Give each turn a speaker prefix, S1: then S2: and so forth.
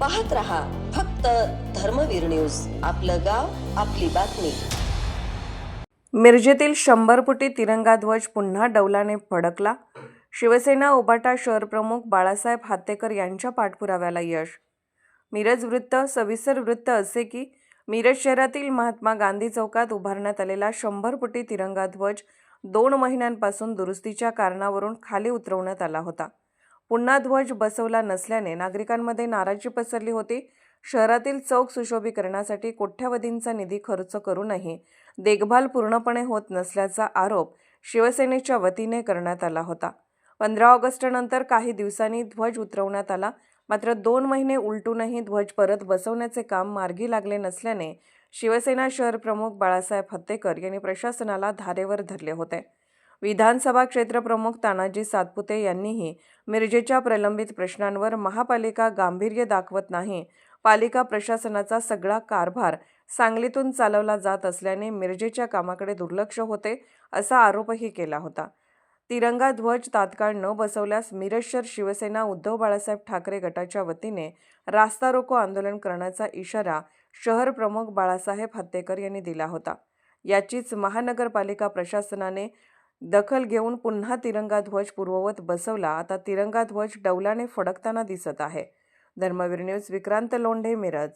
S1: पाहत रहा फक्त धर्मवीर न्यूज. आपलं गाव आपली बातमी.
S2: मिरजेतील शंभर फुटी तिरंगा ध्वज पुन्हा डौलाने फडकला. शिवसेना उबाटा शहर प्रमुख बाळासाहेब हातेकर यांच्या पाठपुराव्याला यश. मिरज वृत्त सविस्तर वृत्त असे की मिरज शहरातील महात्मा गांधी चौकात उभारण्यात आलेला शंभर फुटी तिरंगा ध्वज दोन महिन्यांपासून दुरुस्तीच्या कारणावरून खाली उतरवण्यात आला होता. पुन्हा ध्वज बसवला नसल्याने नागरिकांमध्ये नाराजी पसरली होती. शहरातील चौक सुशोभीकरणासाठी कोट्यवधींचा निधी खर्च करूनही देखभाल पूर्णपणे होत नसल्याचा आरोप शिवसेनेच्या वतीने करण्यात आला होता. पंधरा ऑगस्टनंतर काही दिवसांनी ध्वज उतरवण्यात आला. मात्र दोन महिने उलटूनही ध्वज परत बसवण्याचे काम मार्गी लागले नसल्याने शिवसेना शहर प्रमुख बाळासाहेब हत्तेकर यांनी प्रशासनाला धारेवर धरले होते. विधानसभा क्षेत्रप्रमुख तानाजी सातपुते यांनीही मिरजेच्या प्रलंबित प्रश्नांवर महापालिका गांभीर्य दाखवत नाही. पालिका प्रशासनाचा सगळा कारभार सांगलीतून चालवला जात असल्याने मिरजेच्या कामाकडे दुर्लक्ष होते असा आरोपही केला होता. तिरंगा ध्वज तात्काळ न बसवल्यास मिरजशर शिवसेना उद्धव बाळासाहेब ठाकरे गटाच्या वतीने रास्ता रोको आंदोलन करण्याचा इशारा शहर प्रमुख बाळासाहेब हत्तेकर यांनी दिला होता. याचीच महानगरपालिका प्रशासनाने दखल घेऊन पुन्हा तिरंगा ध्वज पूर्ववत बसवला. आता तिरंगा ध्वज डौलाने फडकताना दिसत आहे. धर्मवीर न्यूज विक्रांत लोंढे मिरज.